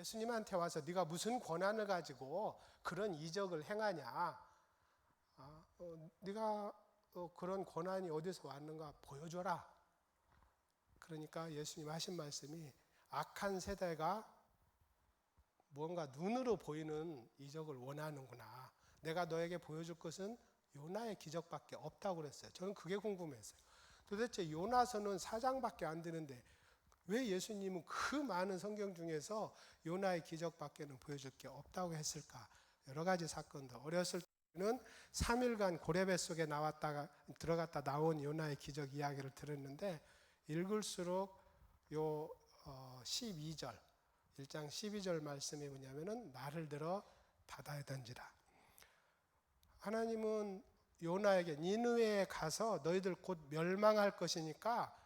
예수님한테 와서 네가 무슨 권한을 가지고 그런 이적을 행하냐? 아, 어, 네가 어, 그런 권한이 어디서 왔는가 보여줘라. 그러니까 예수님 하신 말씀이 악한 세대가 뭔가 눈으로 보이는 이적을 원하는구나. 내가 너에게 보여줄 것은 요나의 기적밖에 없다고 그랬어요. 저는 그게 궁금했어요. 도대체 요나서는 사장밖에 안 되는데 왜 예수님은 그 많은 성경 중에서 요나의 기적밖에는 보여줄 게 없다고 했을까? 여러 가지 사건도 어렸을 때는 3일간 고레배 속에 나왔다가 들어갔다 나온 요나의 기적 이야기를 들었는데 읽을수록 요 어, 12절 1장 12절 말씀이 뭐냐면은 나를 들어 바다에 던지라. 하나님은 요나에게 니느웨에 가서 너희들 곧 멸망할 것이니까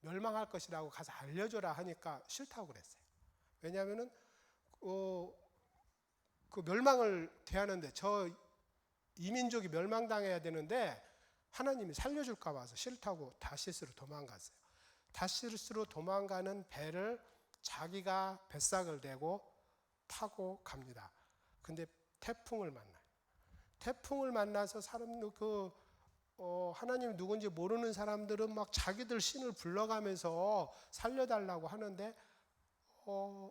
멸망할 것이라고 가서 알려줘라 하니까 싫다고 그랬어요. 왜냐하면은 어, 그 멸망을 대하는데 저 이민족이 멸망당해야 되는데 하나님이 살려줄까 봐서 싫다고 다시스로 도망갔어요. 다시스로 도망가는 배를 자기가 뱃삭을 대고 타고 갑니다. 근데 태풍을 만나요. 태풍을 만나서 사람 그 어, 하나님 누군지 모르는 사람들은 막 자기들 신을 불러가면서 살려달라고 하는데 어,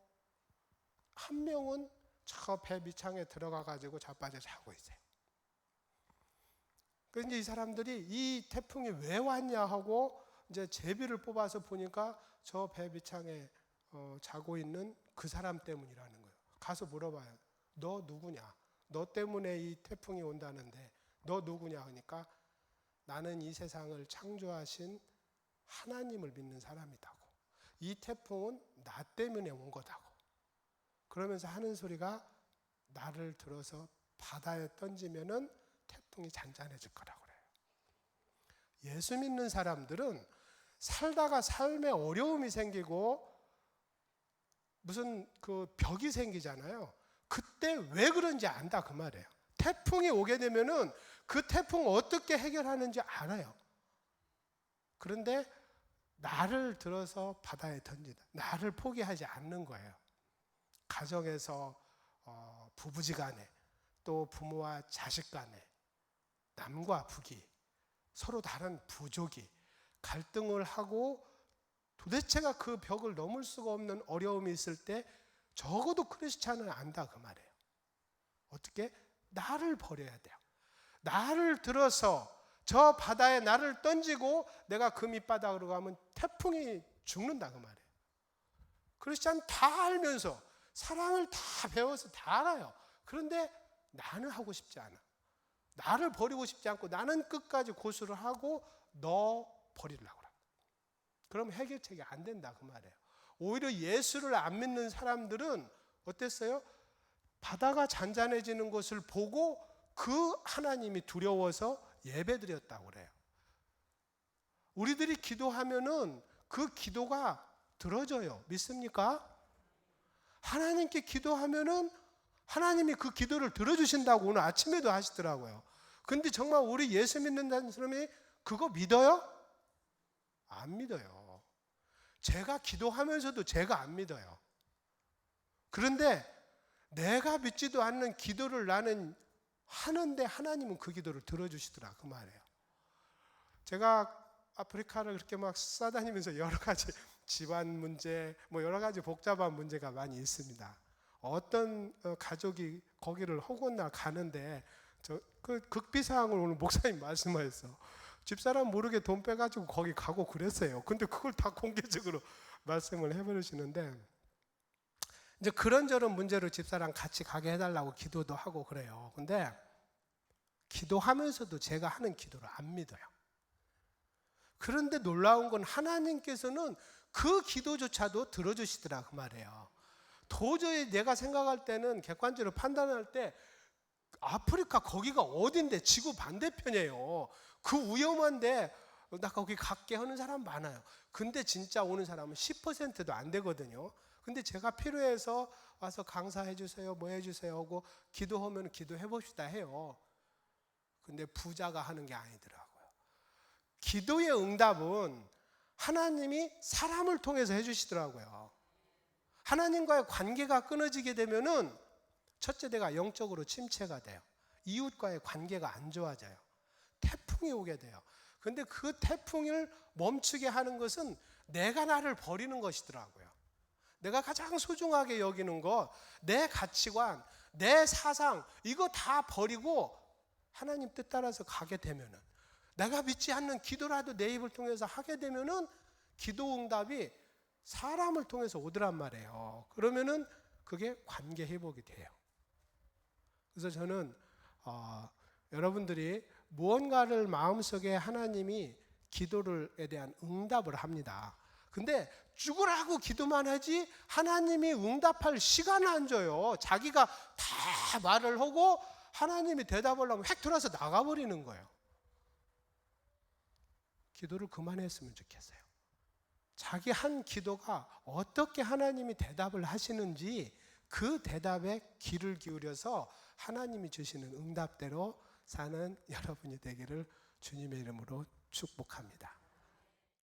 한 명은 저 배 밑창에 들어가 가지고 자빠져 자고 있어요. 그런데 이 사람들이 이 태풍이 왜 왔냐 하고 이제 제비를 뽑아서 보니까 저 배 밑창에 어, 자고 있는 그 사람 때문이라는 거예요. 가서 물어봐요. 너 누구냐? 너 때문에 이 태풍이 온다는데 너 누구냐 하니까 나는 이 세상을 창조하신 하나님을 믿는 사람이다고. 이 태풍은 나 때문에 온 거다고. 그러면서 하는 소리가 나를 들어서 바다에 던지면은 태풍이 잔잔해질 거라고 그래요. 예수 믿는 사람들은 살다가 삶에 어려움이 생기고 무슨 그 벽이 생기잖아요. 그때 왜 그런지 안다 그 말이에요. 태풍이 오게 되면은 그 태풍 어떻게 해결하는지 알아요. 그런데 나를 들어서 바다에 던지다. 나를 포기하지 않는 거예요. 가정에서 어, 부부지간에 또 부모와 자식간에 남과 북이 서로 다른 부족이 갈등을 하고 도대체가 그 벽을 넘을 수가 없는 어려움이 있을 때 적어도 크리스찬은 안다 그 말이에요. 어떻게 나를 버려야 돼요. 나를 들어서 저 바다에 나를 던지고 내가 그 밑바닥으로 가면 태풍이 죽는다 그 말이에요. 크리스찬 다 알면서 사랑을 다 배워서 다 알아요. 그런데 나는 하고 싶지 않아. 나를 버리고 싶지 않고 나는 끝까지 고수를 하고 너 버리려고 그래. 그럼 해결책이 안 된다 그 말이에요. 오히려 예수를 안 믿는 사람들은 어땠어요? 바다가 잔잔해지는 것을 보고 그 하나님이 두려워서 예배드렸다고 그래요. 우리들이 기도하면은 그 기도가 들어져요. 믿습니까? 하나님께 기도하면은 하나님이 그 기도를 들어주신다고 오늘 아침에도 하시더라고요. 근데 정말 우리 예수 믿는다는 사람이 그거 믿어요? 안 믿어요. 제가 기도하면서도 제가 안 믿어요. 그런데 내가 믿지도 않는 기도를 나는 하는데 하나님은 그 기도를 들어주시더라 그 말이에요. 제가 아프리카를 그렇게 막 싸다니면서 여러 가지 집안 문제, 뭐 여러 가지 복잡한 문제가 많이 있습니다. 어떤 어, 가족이 거기를 허구날 가는데 저 그 극비 사항을 오늘 목사님 말씀하셨어. 집사람 모르게 돈 빼가지고 거기 가고 그랬어요. 근데 그걸 다 공개적으로 말씀을 해버리시는데 이제 그런저런 문제로 집사람 같이 가게 해달라고 기도도 하고 그래요. 근데 기도하면서도 제가 하는 기도를 안 믿어요. 그런데 놀라운 건 하나님께서는 그 기도조차도 들어주시더라 그 말이에요. 도저히 내가 생각할 때는 객관적으로 판단할 때 아프리카 거기가 어딘데 지구 반대편이에요. 그 위험한데 나 거기 갈게 하는 사람 많아요. 근데 진짜 오는 사람은 10%도 안 되거든요. 근데 제가 필요해서 와서 강사해 주세요, 뭐 해 주세요 하고 기도하면 기도해 봅시다 해요. 근데 부자가 하는 게 아니더라고요. 기도의 응답은 하나님이 사람을 통해서 해 주시더라고요. 하나님과의 관계가 끊어지게 되면은 첫째 내가 영적으로 침체가 돼요. 이웃과의 관계가 안 좋아져요. 태풍이 오게 돼요. 근데 그 태풍을 멈추게 하는 것은 내가 나를 버리는 것이더라고요. 내가 가장 소중하게 여기는 것, 내 가치관, 내 사상, 이거 다 버리고 하나님 뜻 따라서 가게 되면은 내가 믿지 않는 기도라도 내 입을 통해서 하게 되면은 기도 응답이 사람을 통해서 오더란 말이에요. 그러면은 그게 관계 회복이 돼요. 그래서 저는 어, 여러분들이 무언가를 마음속에 하나님이 기도를에 대한 응답을 합니다. 근데 죽으라고 기도만 하지 하나님이 응답할 시간을 안 줘요. 자기가 다 말을 하고 하나님이 대답을 하면 획 돌아서 나가버리는 거예요. 기도를 그만했으면 좋겠어요. 자기 한 기도가 어떻게 하나님이 대답을 하시는지 그 대답에 귀를 기울여서 하나님이 주시는 응답대로 사는 여러분이 되기를 주님의 이름으로 축복합니다.